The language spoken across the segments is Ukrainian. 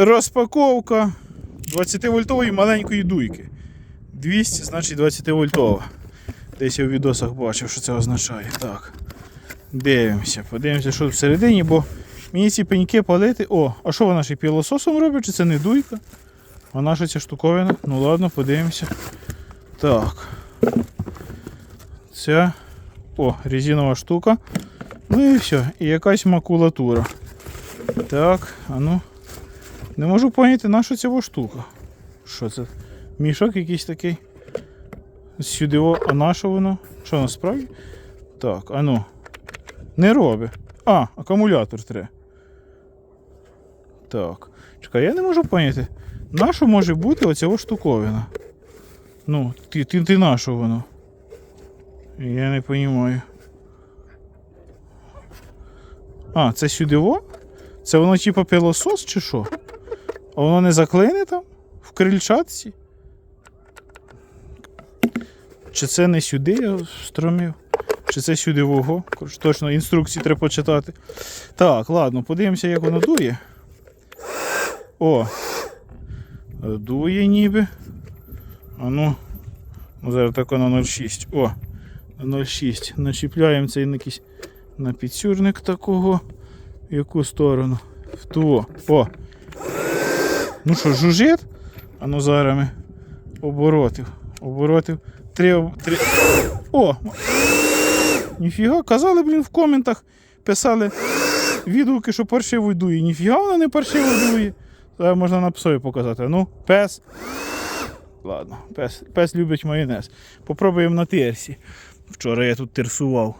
Розпаковка 20-вольтової маленької дуйки. 200, значить 20 вольтова. Десь я у відосах бачив, що це означає. Так. Дивимося, подивимося, що всередині, бо мені ці пеньки палити. О, а що вона ще пілососом робить, чи це не дуйка? Вона що ця штуковина? Ну ладно, подивимося. Так. Це. О, резинова штука. Ну і все. І якась макулатура. Так, а ну. Не можу поняти, на що ця штука. Що це? Мішок якийсь такий. Сюди, а на що воно? Що насправді? Так, а ну. Не робить. А, акумулятор треба. Так. Чекай, я не можу поняти. На що може бути оця штуковина? Ну, ти, ти, ти на що воно? Я не розумію. А, це сюди во? Це воно типа пилосос чи що? А воно не заклине там? В крильчатці? Чи це не сюди я встромив? Чи це сюди вого? Точно інструкції треба почитати. Так, ладно, подивимося, як воно дує. О! Дує ніби. А ну. ну, Зараз так на 0,6. О! На 0,6. Начіпляємо цей якийсь на підсюрник такого. В яку сторону? В ту. О! Ну що, жужить? А ну зараз ми оборотив. Оборотив. Три. три. О! Ніфіга, казали, блін, в коментах писали відгуки, що паршиво дує. Ніфіга вона не паршиво дує. Зараз можна на псові показати. Ну, пес. Ладно, пес, пес любить майонез. Попробуємо на терсі. Вчора я тут терсував.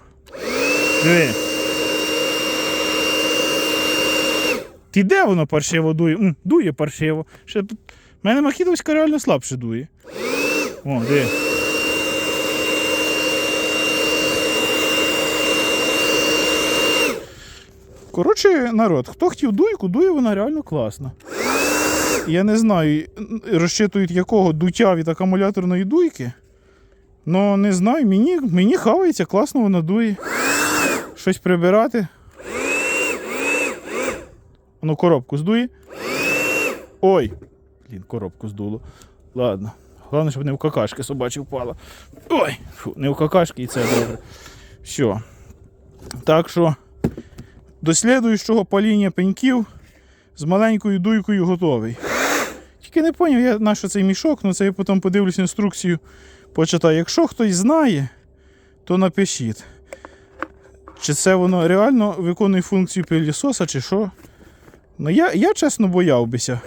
Диви. Ти де воно паршиво дує? М, дує паршиво. Ще... тут- В мене Махідовська реально слабше дує. О, диви. Коротше, народ, хто хотів дуйку, дує вона реально класна. Я не знаю, розчитують якого дуття від акумуляторної дуйки. Ну, не знаю, мені, мені хавається, класно вона дує. Щось прибирати. Ну, коробку здує. Ой! Блін, коробку здуло. Ладно. Головне, щоб не в какашки собачі впала. Ой! Фу, не в какашки і це добре. Все. Так що до слідуючого паління пеньків з маленькою дуйкою готовий. Тільки не зрозумів, я на що цей мішок, ну це я потім подивлюсь інструкцію, почитаю. Якщо хтось знає, то напишіть. Чи це воно реально виконує функцію пилісоса, чи що? Ну я, я чесно бояв бися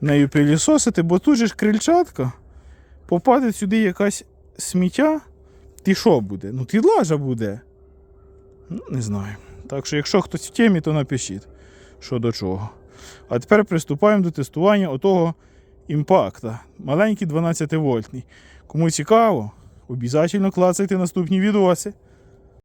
нею пилісосити, бо тут же ж крильчатка, попаде сюди якась сміття, ти що буде? Ну ти лажа буде. Ну, не знаю. Так що, якщо хтось в темі, то напишіть, що до чого. А тепер приступаємо до тестування отого імпакта. Маленький 12 вольтний. Кому цікаво, обов'язково клацайте наступні відоси.